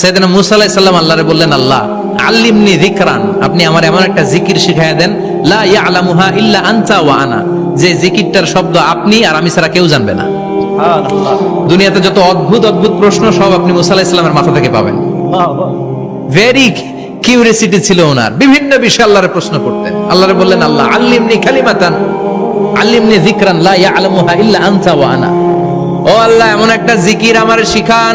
সাইদানা মুসা আলাইহিস সালাম আল্লাহরে বললেন আল্লাহ আল্লিমনি যিকরান। আপনি আমার এমন একটা জিকির শিখাইয়া দেন লা ইয়ালামুহা ইল্লা আনতা ওয়া আনা। যে জিকিরটার শব্দ আপনি আর আমি ছাড়া কেউ জানবে না। দুনিয়াতে যত অদ্ভুত অদ্ভুত প্রশ্ন সব আপনি মুসা সালামের মাথা থেকে পাবেন। ভেরি কিউরিয়াসিটি ছিল ওনার। বিভিন্ন বিষয়ে আল্লাহরে প্রশ্ন করতেন। আল্লাহরে বললেন আল্লাহ আল্লিমনি কালিমাতান। আল্লিমনি জিকরান লা ইয়ালামুহা ইল্লা আনতা ওয়া আনা। ও আল্লাহ এমন একটা জিকির আমার শিখান।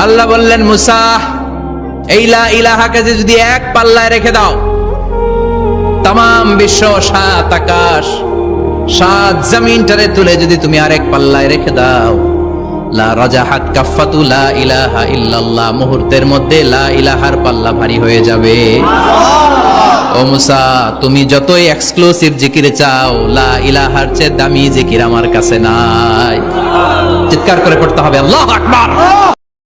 আল্লাহ বললেন, মুসা, এই লা ইলাহাকে যদি এক পাল্লায় রেখে দাও তাম বিশ্ব সাত আকাশ, সাত জমিনটারে তুলে যদি তুমি আরেক পাল্লায় রেখে দাও, লা লা ইলাহা ইল্লাল্লাহ, মুহূর্তের মধ্যে লা ইলাহার পাল্লা হয়ে যাবে। ও মুসা, তুমি যতই এক্সক্লুসিভ জিকির চাও, লা ইলাহার দামি জিকির আমার কাছে নাই। চিৎকার করে পড়তে হবে, আল্লাহ